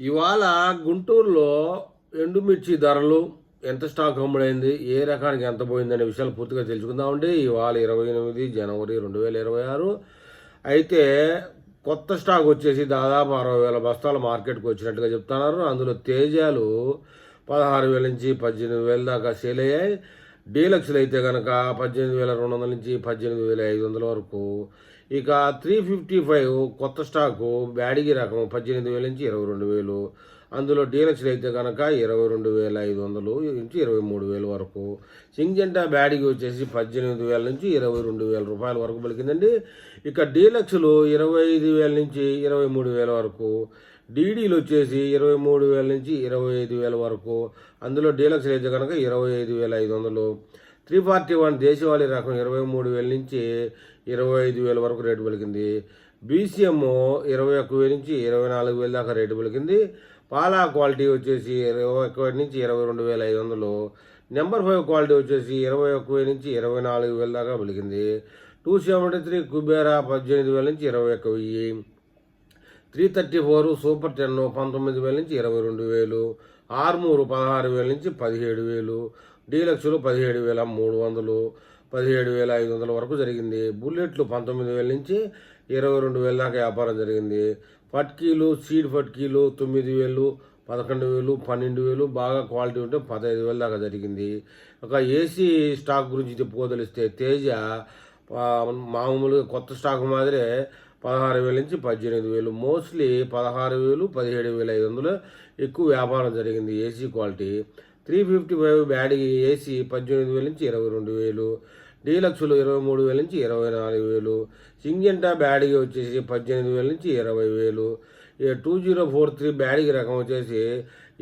ఇవాళ గుంటూరులో ఎండుమిర్చి ధరలు ఎంత స్టాక్ అమ్ముడైంది ఏ రకానికి ఎంత పోయిందనే విషయాలు పూర్తిగా తెలుసుకుందామండి. ఇవాళ ఇరవై ఎనిమిది జనవరి రెండు వేల ఇరవై ఆరు. అయితే కొత్త స్టాక్ వచ్చేసి దాదాపు అరవై వేల బస్తాలు మార్కెట్కి వచ్చినట్టుగా చెప్తున్నారు. అందులో తేజాలు పదహారు వేల నుంచి పద్దెనిమిది వేల దాకా సేల్ అయ్యాయి. డీలక్స్లు అయితే కనుక పద్దెనిమిది వేల రెండు వందల నుంచి పద్దెనిమిది వేల ఐదు వందల వరకు. ఇక త్రీ ఫిఫ్టీ ఫైవ్ కొత్త స్టాకు బ్యాడిగి రకం పద్దెనిమిది వేల నుంచి ఇరవై రెండు వేలు. అందులో డీలక్స్లు అయితే కనుక ఇరవై రెండు వేల ఐదు వందలు నుంచి ఇరవై మూడు వేల వరకు. సింగ్జెంటా బ్యాడిగి వచ్చేసి పద్దెనిమిది వేల నుంచి ఇరవై రెండు వేల రూపాయల వరకు పలికిందండి. ఇక డీలక్స్లు ఇరవై ఐదు వేల నుంచి ఇరవై మూడు వేల వరకు. డీడీలు వచ్చేసి ఇరవై మూడు వేల నుంచి ఇరవై ఐదు వేల వరకు. అందులో డీలక్స్ అయితే కనుక ఇరవై ఐదు వేల ఐదు వందలు. త్రీ ఫార్టీ వన్ దేశవాళీ రకం ఇరవై మూడు వేల నుంచి ఇరవై ఐదు వేల వరకు రేటు పలికింది. బీసీఎం ఇరవై ఒక్క వేల నుంచి ఇరవై నాలుగు వేల దాకా రేటు పలికింది. పాలా క్వాలిటీ వచ్చేసి ఇరవై ఒక్క నుంచి ఇరవై రెండు వేల ఐదు వందలు. నెంబర్ ఫైవ్ క్వాలిటీ వచ్చేసి ఇరవై ఒక్క వేల నుంచి ఇరవై నాలుగు వేల దాకా పలికింది. టూ సెవెంటీ త్రీ కుబేరా పద్దెనిమిది వేల నుంచి ఇరవై ఒక్క వెయ్యి. Three thirty four super ten పంతొమ్మిది వేల నుంచి ఇరవై రెండు వేలు ఆర్మూరు పదహారు వేల నుంచి పదిహేడు వేలు డీలక్స్లు పదిహేడు వేల మూడు వందలు పదిహేడు వేల ఐదు వందల వరకు జరిగింది. బుల్లెట్లు పంతొమ్మిది వేల నుంచి ఇరవై రెండు వేల దాకా వ్యాపారం జరిగింది. ఫట్కీలు సీడ్ ఫట్కీలు తొమ్మిది వేలు పదకొండు వేలు పన్నెండు వేలు బాగా క్వాలిటీ ఉంటే పదహైదు వేల దాకా జరిగింది. ఒక ఏసీ స్టాక్ గురించి చెప్పుకోదలిస్తే తేజ మామూలుగా కొత్త స్టాక్ మాదిరే పదహారు వేల నుంచి పద్దెనిమిది వేలు. మోస్ట్లీ పదహారు వేలు పదిహేడు వేల ఐదు వందలు ఎక్కువ వ్యాపారం జరిగింది AC quality three fifty five bad AC పద్దెనిమిది వేల నుంచి ఇరవై రెండు వేలు. డీలక్స్లు ఇరవై మూడు వేల నుంచి ఇరవై నాలుగు వేలు. సింజంటా బ్యాడ్కి వచ్చేసి పద్దెనిమిది వేల నుంచి ఇరవై వేలు. టూ జీరో ఫోర్ త్రీ బ్యాడ్కి రకం వచ్చేసి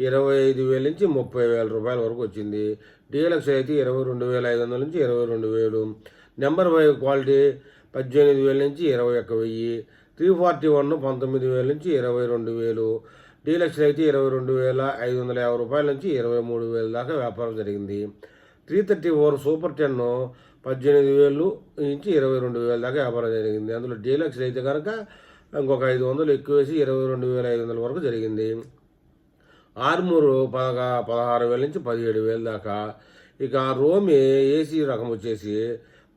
ఇరవై ఐదు వేల నుంచి ముప్పై వేల రూపాయల వరకు వచ్చింది. డీలక్స్ అయితే ఇరవై రెండు వేల ఐదు వందల నుంచి ఇరవై రెండు వేలు. నెంబర్ ఫైవ్ క్వాలిటీ పద్దెనిమిది వేల నుంచి ఇరవై ఒక్క వెయ్యి. త్రీ ఫార్టీ వన్ పంతొమ్మిది వేల నుంచి ఇరవై రెండు వేలు. డీలక్స్ అయితే ఇరవై రెండు వేల ఐదు వందల యాభై రూపాయల నుంచి ఇరవై మూడు వేల దాకా వ్యాపారం జరిగింది. Three thirty four super ten పద్దెనిమిది వేలు నుంచి ఇరవై రెండు వేల దాకా వ్యాపారం జరిగింది. అందులో డీలక్స్ అయితే కనుక ఇంకొక ఐదు వందలు ఎక్కువ వేసి ఇరవై రెండు వేల ఐదు వందల వరకు జరిగింది. ఆర్మూరు పదగా పదహారు వేల నుంచి పదిహేడు వేల దాకా. ఇక రోమి ఏసీ రకం వచ్చేసి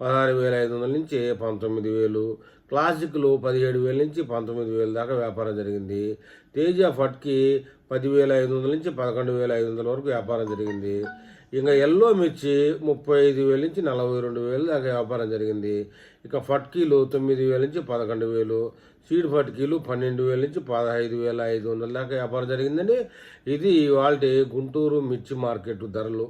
పదహారు వేల ఐదు వందల నుంచి పంతొమ్మిది వేలు క్లాసిక్లు పదిహేడు వేల నుంచి పంతొమ్మిది వేల దాకా వ్యాపారం జరిగింది. తేజ ఫట్కి పదివేల ఐదు వందల నుంచి పదకొండు వేల ఐదు వందల వరకు వ్యాపారం జరిగింది. ఇంకా ఎల్లో మిర్చి ముప్పై ఐదు వేల నుంచి నలభై రెండు వేలు దాకా వ్యాపారం జరిగింది. ఇక ఫట్కీలు తొమ్మిది వేల నుంచి పదకొండు వేలు సీడ్ ఫట్కీలు పన్నెండు వేల నుంచి పదహైదు వేల ఐదు వందల దాకా వ్యాపారం జరిగిందండి. ఇది వాళ్ళ గుంటూరు మిర్చి మార్కెట్ ధరలు.